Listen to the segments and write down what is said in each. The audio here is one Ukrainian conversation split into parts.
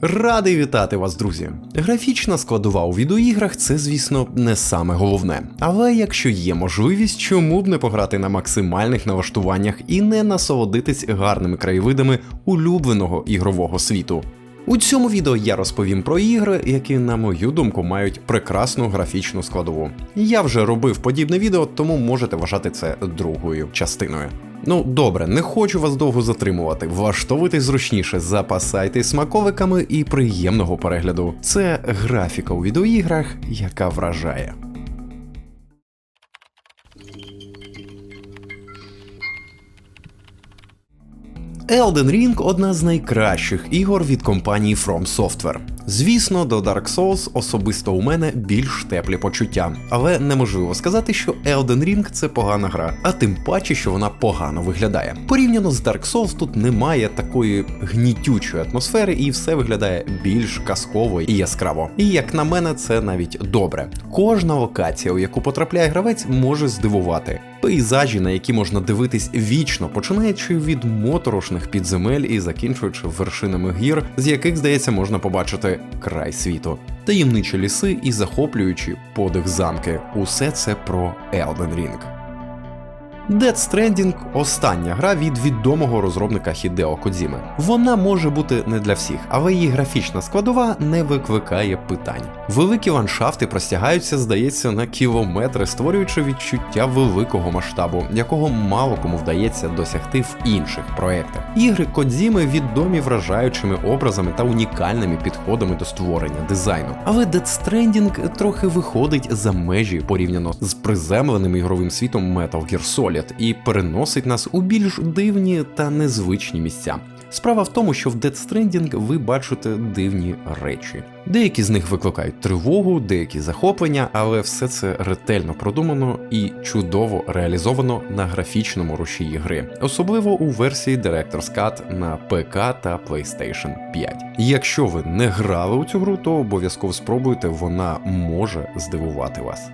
Радий вітати вас, друзі. Графічна складова у відеоіграх це, звісно, не саме головне. Але якщо є можливість, чому б не пограти на максимальних налаштуваннях і не насолодитись гарними краєвидами улюбленого ігрового світу. У цьому відео я розповім про ігри, які, на мою думку, мають прекрасну графічну складову. Я вже робив подібне відео, тому можете вважати це другою частиною. Ну добре, не хочу вас довго затримувати. Влаштовуйтесь зручніше, запасайтесь смаковиками і приємного перегляду. Це графіка у відеоіграх, яка вражає. Elden Ring одна з найкращих ігор від компанії From Software. Звісно, до Dark Souls особисто у мене більш теплі почуття, але неможливо сказати, що Elden Ring це погана гра, а тим паче, що вона погано виглядає. Порівняно з Dark Souls тут немає такої гнітючої атмосфери, і все виглядає більш казково і яскраво. І як на мене, це навіть добре. Кожна локація, у яку потрапляє гравець, може здивувати. Пейзажі, на які можна дивитись вічно, починаючи від моторошних підземель і закінчуючи вершинами гір, з яких, здається, можна побачити край світу. Таємничі ліси і захоплюючі подих замки. Усе це про Elden Ring. Dead Stranding – остання гра від відомого розробника Хідео Кодзіми. Вона може бути не для всіх, але її графічна складова не викликає питань. Великі ландшафти простягаються, здається, на кілометри, створюючи відчуття великого масштабу, якого мало кому вдається досягти в інших проектах. Ігри Кодзіми відомі вражаючими образами та унікальними підходами до створення дизайну. Але Dead Stranding трохи виходить за межі порівняно з приземленим ігровим світом Metal Gear Solid і переносить нас у більш дивні та незвичні місця. Справа в тому, що в Dead Stranding ви бачите дивні речі. Деякі з них викликають тривогу, деякі захоплення, але все це ретельно продумано і чудово реалізовано на графічному рушії гри, особливо у версії Director's Cut на ПК та PlayStation 5. Якщо ви не грали у цю гру, то обов'язково спробуйте, вона може здивувати вас.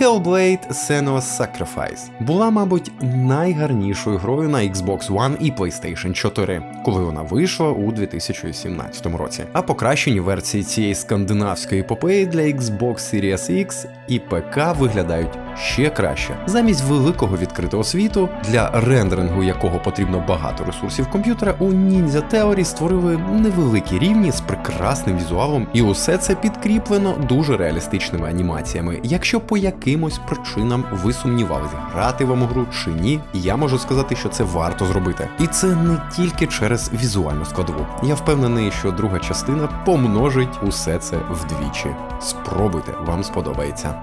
Hellblade Senua's Sacrifice була, мабуть, найгарнішою грою на Xbox One і PlayStation 4, коли вона вийшла у 2017 році. А покращені версії цієї скандинавської епопеї для Xbox Series X і ПК виглядають ще краще. Замість великого відкритого світу, для рендерингу якого потрібно багато ресурсів комп'ютера, у Ninja Theory створили невеликі рівні з прекрасним візуалом, і усе це підкріплено дуже реалістичними анімаціями. Якщо по якимось причинам ви сумнівались, грати вам у гру чи ні, я можу сказати, що це варто зробити. І це не тільки через візуальну складову. Я впевнений, що друга частина помножить усе це вдвічі. Спробуйте, вам сподобається.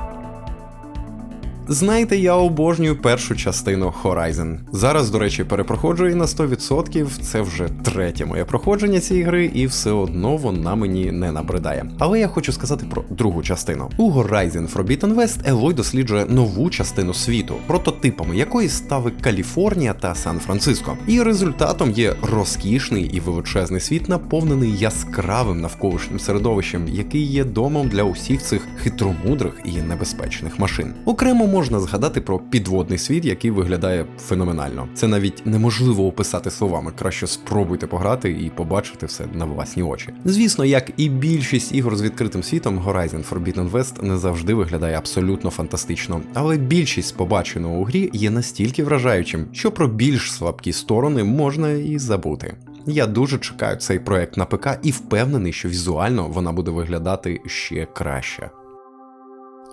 Знаєте, я обожнюю першу частину Horizon. Зараз, до речі, перепроходжу її на 100%, це вже третє моє проходження цієї гри, і все одно вона мені не набридає. Але я хочу сказати про другу частину. У Horizon Forbidden West Елой досліджує нову частину світу, прототипами якої стали Каліфорнія та Сан-Франциско. І результатом є розкішний і величезний світ, наповнений яскравим навколишнім середовищем, який є домом для усіх цих хитромудрих і небезпечних машин. Окремо можна згадати про підводний світ, який виглядає феноменально. Це навіть неможливо описати словами. Краще спробуйте пограти і побачити все на власні очі. Звісно, як і більшість ігор з відкритим світом, Horizon Forbidden West не завжди виглядає абсолютно фантастично, але більшість побаченого у грі є настільки вражаючим, що про більш слабкі сторони можна і забути. Я дуже чекаю цей проект на ПК і впевнений, що візуально вона буде виглядати ще краще.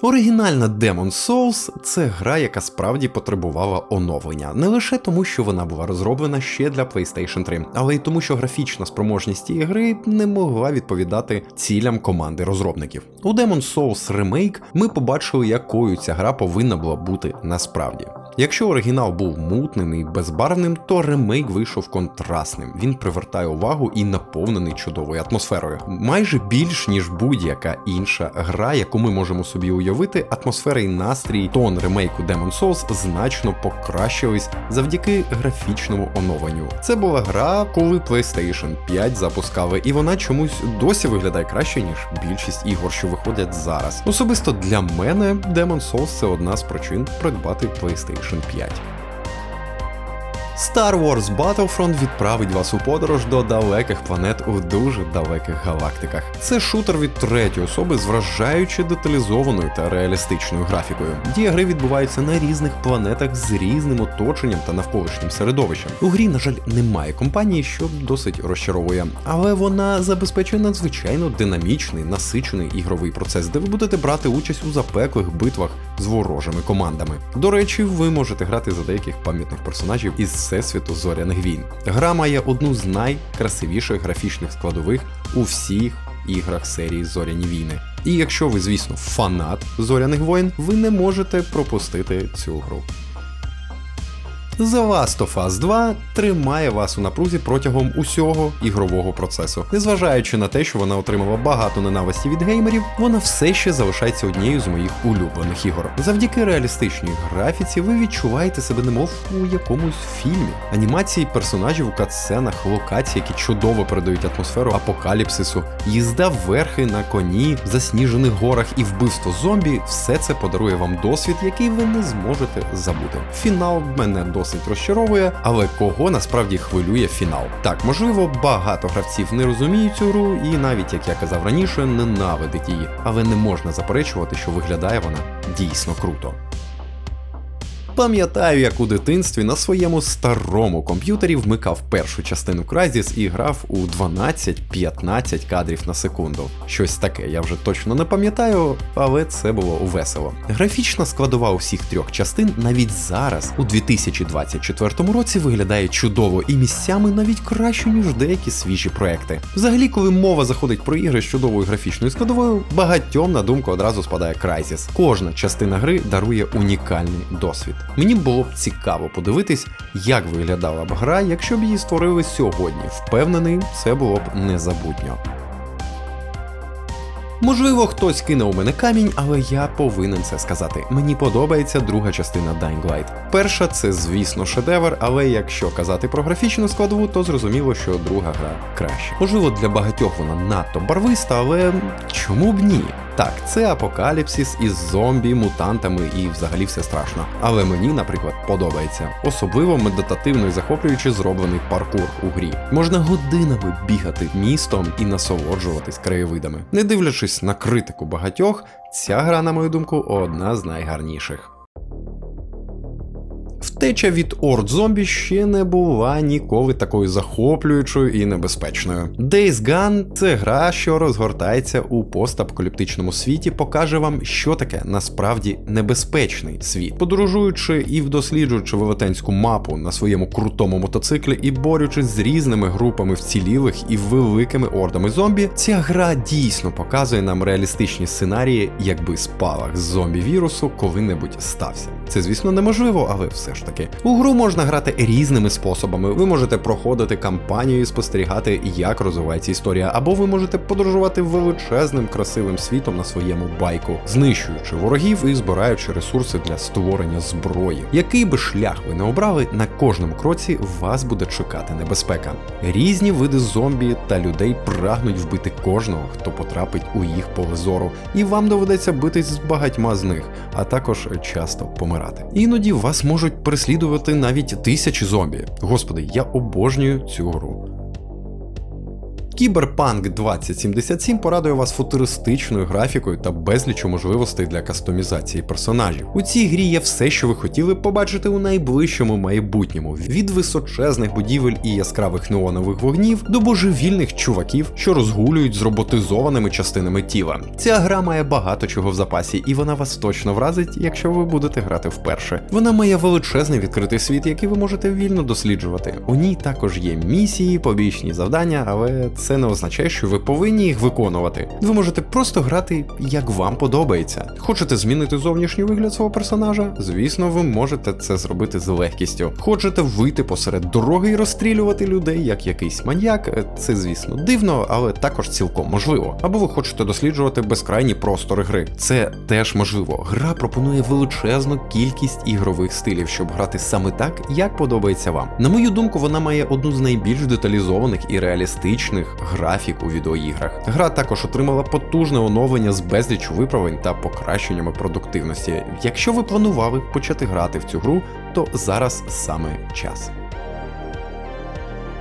Оригінальна Demon Souls це гра, яка справді потребувала оновлення, не лише тому, що вона була розроблена ще для PlayStation 3, але й тому, що графічна спроможність цієї гри не могла відповідати цілям команди розробників. У Demon Souls Remake ми побачили, якою ця гра повинна була бути насправді. Якщо оригінал був мутним і безбарвним, то ремейк вийшов контрастним. Він привертає увагу і наповнений чудовою атмосферою. Майже більш ніж будь-яка інша гра, яку ми можемо собі уявити, атмосфера і настрій тон ремейку Demon Souls значно покращились завдяки графічному оновленню. Це була гра, коли PlayStation 5 запускали, і вона чомусь досі виглядає краще, ніж більшість ігор, що виходять зараз. Особисто для мене Demon Souls це одна з причин придбати PlayStation 5. Star Wars Battlefront відправить вас у подорож до далеких планет у дуже далеких галактиках. Це шутер від третьої особи з вражаюче деталізованою та реалістичною графікою. Дія гри відбувається на різних планетах з різним оточенням та навколишнім середовищем. У грі, на жаль, немає компанії, що досить розчаровує, але вона забезпечує надзвичайно динамічний, насичений ігровий процес, де ви будете брати участь у запеклих битвах з ворожими командами. До речі, ви можете грати за деяких пам'ятних персонажів із всесвіту зоряних війн. Гра має одну з найкрасивіших графічних складових у всіх іграх серії Зоряні війни. І якщо ви, звісно, фанат зоряних воїн, ви не можете пропустити цю гру. The Last of Us 2 тримає вас у напрузі протягом усього ігрового процесу. Незважаючи на те, що вона отримала багато ненависті від геймерів, вона все ще залишається однією з моїх улюблених ігор. Завдяки реалістичній графіці ви відчуваєте себе немов у якомусь фільмі. Анімації персонажів у катсценах, локації, які чудово передають атмосферу апокаліпсису, їзда верхи на коні, засніжених горах і вбивство зомбі все це подарує вам досвід, який ви не зможете забути. Фінал мене досить розчаровує, але кого насправді хвилює фінал? Так, можливо, багато гравців не розуміють цю гру, і навіть як я казав раніше, ненавидить її, але не можна заперечувати, що виглядає вона дійсно круто. Пам'ятаю, як у дитинстві на своєму старому комп'ютері вмикав першу частину Crysis і грав у 12-15 кадрів на секунду. Щось таке, я вже точно не пам'ятаю, але це було весело. Графічна складова усіх трьох частин навіть зараз, у 2024 році, виглядає чудово і місцями навіть краще, ніж деякі свіжі проекти. Взагалі, коли мова заходить про ігри з чудовою графічною складовою, багатьом на думку одразу спадає Crysis. Кожна частина гри дарує унікальний досвід. Мені було б цікаво подивитись, як виглядала б гра, якщо б її створили сьогодні. Впевнений, це було б незабутньо. Можливо, хтось кине у мене камінь, але я повинен це сказати. Мені подобається друга частина Dying Light. Перша це, звісно, шедевр, але якщо казати про графічну складову, то зрозуміло, що друга гра краще. Можливо, для багатьох вона надто барвиста, але чому б ні? Так, це апокаліпсис із зомбі, мутантами і взагалі все страшно. Але мені, наприклад, подобається. Особливо медитативно і захоплюючи зроблений паркур у грі. Можна годинами бігати містом і насолоджуватись краєвидами. Не дивлячись на критику багатьох, ця гра, на мою думку, одна з найгарніших. Втеча від орд зомбі ще не була ніколи такою захоплюючою і небезпечною. Days Gone – це гра, що розгортається у постапокаліптичному світі, покаже вам, що таке насправді небезпечний світ. Подорожуючи і досліджуючи велетенську мапу на своєму крутому мотоциклі і борючись з різними групами вцілілих і великими ордами зомбі, ця гра дійсно показує нам реалістичні сценарії, якби спалах зомбі вірусу коли-небудь стався. Це, звісно, неможливо, але все ж таки. У гру можна грати різними способами. Ви можете проходити кампанію і спостерігати, як розвивається історія, або ви можете подорожувати величезним красивим світом на своєму байку, знищуючи ворогів і збираючи ресурси для створення зброї. Який би шлях ви не обрали, на кожному кроці вас буде чекати небезпека. Різні види зомбі та людей прагнуть вбити кожного, хто потрапить у їх поле зору, і вам доведеться битись з багатьма з них, а також часто помирати. Іноді вас можуть переслідувати навіть тисячі зомбі. Господи, я обожнюю цю гру. Кіберпанк 2077 порадує вас футуристичною графікою та безлічу можливостей для кастомізації персонажів. У цій грі є все, що ви хотіли побачити у найближчому майбутньому: від височезних будівель і яскравих неонових вогнів до божевільних чуваків, що розгулюють з роботизованими частинами тіла. Ця гра має багато чого в запасі, і вона вас точно вразить, якщо ви будете грати вперше. Вона має величезний відкритий світ, який ви можете вільно досліджувати. У ній також є місії, побічні завдання, але це не означає, що ви повинні їх виконувати. Ви можете просто грати, як вам подобається. Хочете змінити зовнішній вигляд свого персонажа? Звісно, ви можете це зробити з легкістю. Хочете вийти посеред дороги і розстрілювати людей, як якийсь маньяк? Це, звісно, дивно, але також цілком можливо. Або ви хочете досліджувати безкрайні простори гри. Це теж можливо. Гра пропонує величезну кількість ігрових стилів, щоб грати саме так, як подобається вам. На мою думку, вона має одну з найбільш деталізованих і реалістичних графік у відеоіграх. Гра також отримала потужне оновлення з безліч виправлень та покращеннями продуктивності. Якщо ви планували почати грати в цю гру, то зараз саме час.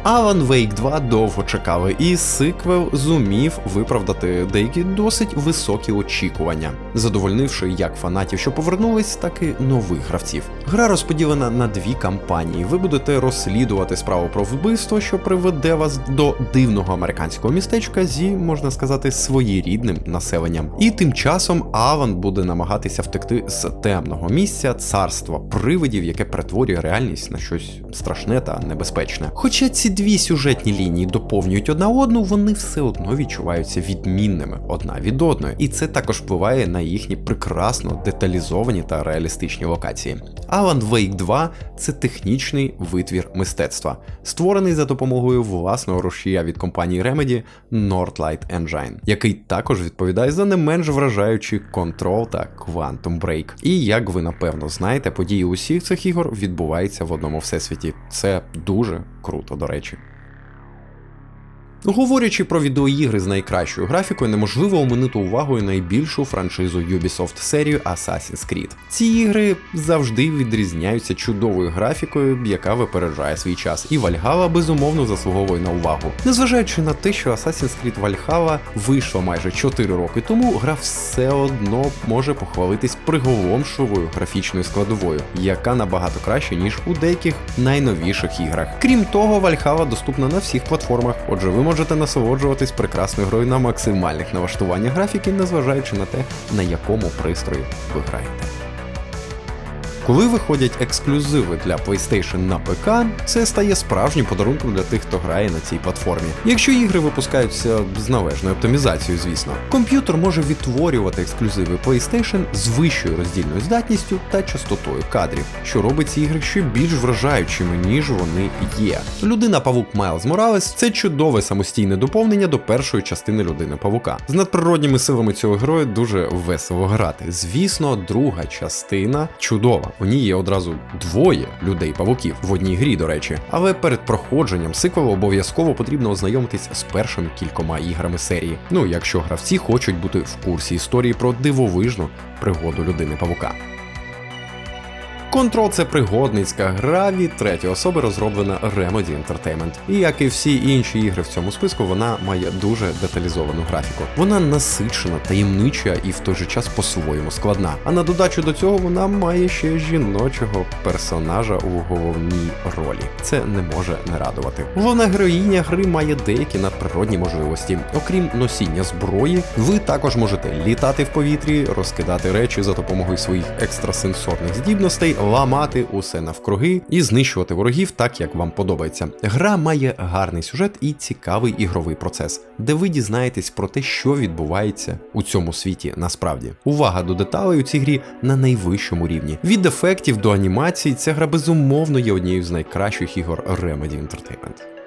Alan Wake 2 довго чекали, і сиквел зумів виправдати деякі досить високі очікування, задовольнивши як фанатів, що повернулись, так і нових гравців. Гра розподілена на дві кампанії. Ви будете розслідувати справу про вбивство, що приведе вас до дивного американського містечка зі, можна сказати, своєрідним населенням. І тим часом Аван буде намагатися втекти з темного місця царства привидів, яке перетворює реальність на щось страшне та небезпечне. Хоча ці дві сюжетні лінії доповнюють одна одну, вони все одно відчуваються відмінними одна від одної, і це також впливає на їхні прекрасно деталізовані та реалістичні локації. Alan Wake 2 це технічний витвір мистецтва, створений за допомогою власного рушія від компанії Remedy Northlight Engine, який також відповідає за не менш вражаючі Control та Quantum Break. І як ви напевно знаєте, події усіх цих ігор відбуваються в одному всесвіті. Це дуже круто, до речі. Говорячи про відеоігри з найкращою графікою, неможливо оминути увагою найбільшу франшизу Ubisoft серію Assassin's Creed. Ці ігри завжди відрізняються чудовою графікою, яка випереджає свій час, і Valhalla безумовно заслуговує на увагу. Незважаючи на те, що Assassin's Creed Valhalla вийшла майже 4 роки тому, гра все одно може похвалитись приголомшливою графічною складовою, яка набагато краще, ніж у деяких найновіших іграх. Крім того, Valhalla доступна на всіх платформах, отже, ви можете насолоджуватись прекрасною грою на максимальних налаштуваннях графіки, незважаючи на те, на якому пристрої ви граєте. Коли виходять ексклюзиви для PlayStation на ПК, це стає справжнім подарунком для тих, хто грає на цій платформі. Якщо ігри випускаються з належною оптимізацією, звісно, комп'ютер може відтворювати ексклюзиви PlayStation з вищою роздільною здатністю та частотою кадрів, що робить ці ігри ще більш вражаючими, ніж вони є. Людина Павук Майлз Моралес це чудове самостійне доповнення до першої частини людини Павука. З надприродніми силами цього героя дуже весело грати. Звісно, друга частина чудова. У ній є одразу двоє людей-павуків в одній грі, до речі. Але перед проходженням сиквелу обов'язково потрібно ознайомитись з першими кількома іграми серії. Ну, якщо гравці хочуть бути в курсі історії про дивовижну пригоду людини Павука. Control – це пригодницька гра від третьої особи, розроблена Remedy Entertainment. І як і всі інші ігри в цьому списку, вона має дуже деталізовану графіку. Вона насичена, таємнича і в той же час по-своєму складна. А на додачу до цього вона має ще жіночого персонажа у головній ролі. Це не може не радувати. Головна героїня гри має деякі надприродні можливості. Окрім носіння зброї, ви також можете літати в повітрі, розкидати речі за допомогою своїх екстрасенсорних здібностей ламати усе навкруги і знищувати ворогів так, як вам подобається. Гра має гарний сюжет і цікавий ігровий процес, де ви дізнаєтесь про те, що відбувається у цьому світі насправді. Увага до деталей у цій грі на найвищому рівні. Від ефектів до анімації ця гра безумовно є однією з найкращих ігор Remedy Entertainment.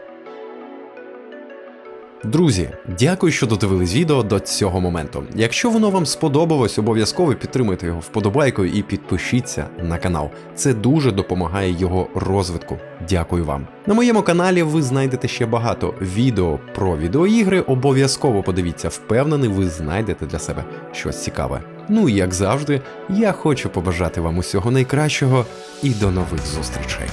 Друзі, дякую, що додивились відео до цього моменту. Якщо воно вам сподобалось, обов'язково підтримуйте його вподобайкою і підпишіться на канал. Це дуже допомагає його розвитку. Дякую вам. На моєму каналі ви знайдете ще багато відео про відеоігри. Обов'язково подивіться, впевнений, ви знайдете для себе щось цікаве. Ну і як завжди, я хочу побажати вам усього найкращого і до нових зустрічей.